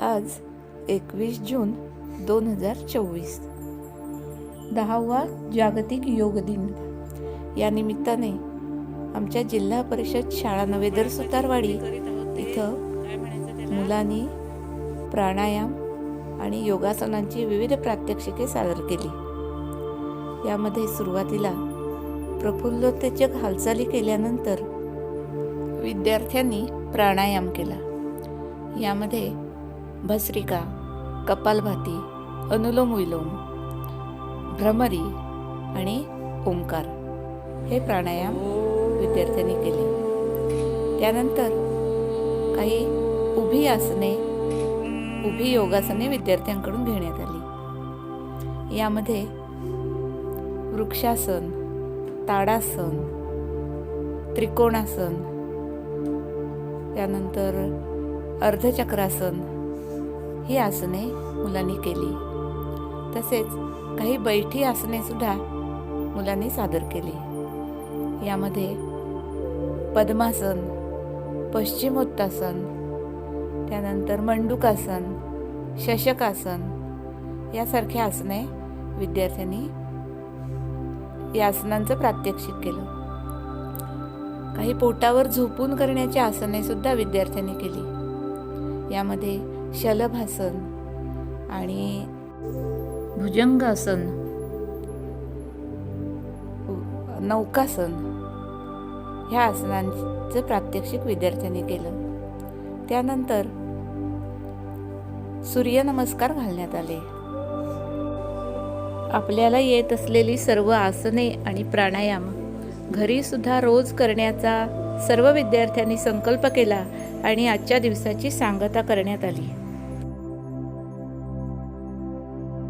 आज एकवीस जून दोन हजार चोवीस. दहावा जागतिक योग दिन. या निमित्ताने आमच्या जिल्हा परिषद शाळा नवेदर सुतारवाडी इथं मुलांनी प्राणायाम आणि योगासनांची विविध प्रात्यक्षिके सादर केली. यामध्ये सुरुवातीला प्रफुल्लोत्तेजक हालचाली केल्यानंतर विद्यार्थ्यांनी प्राणायाम केला. यामध्ये भस्रिका कपालभाती अनुलोम विलोम भ्रमरी आणि ओंकार हे प्राणायाम विद्यार्थ्यांनी केले. त्यानंतर काही उभी आसने उभी योगासने विद्यार्थ्यांकडून घेण्यात आली. यामध्ये वृक्षासन ताडासन त्रिकोणासन त्यानंतर अर्धचक्रासन ही आसने मुलांनी केली. तसेच काही बैठी आसने सुद्धा मुलांनी सादर केली. यामध्ये पद्मासन पश्चिमोत्तासन त्यानंतर मंडूकासन शशकासन यासारख्या आसने विद्यार्थ्यांनी या आसनांचं प्रात्यक्षिक केलं. काही पोटावर झोपून करण्याची आसने सुद्धा विद्यार्थ्यांनी केली. यामध्ये शलभासन आणि भुजंगासन नौकासन ह्या आसनांचं प्रात्यक्षिक विद्यार्थ्यांनी केलं. त्यानंतर सूर्यनमस्कार घालण्यात आले. आपल्याला येत असलेली सर्व आसने आणि प्राणायाम घरी सुद्धा रोज करण्याचा सर्व विद्यार्थ्यांनी संकल्प केला आणि आजच्या दिवसाची सांगता करण्यात आली.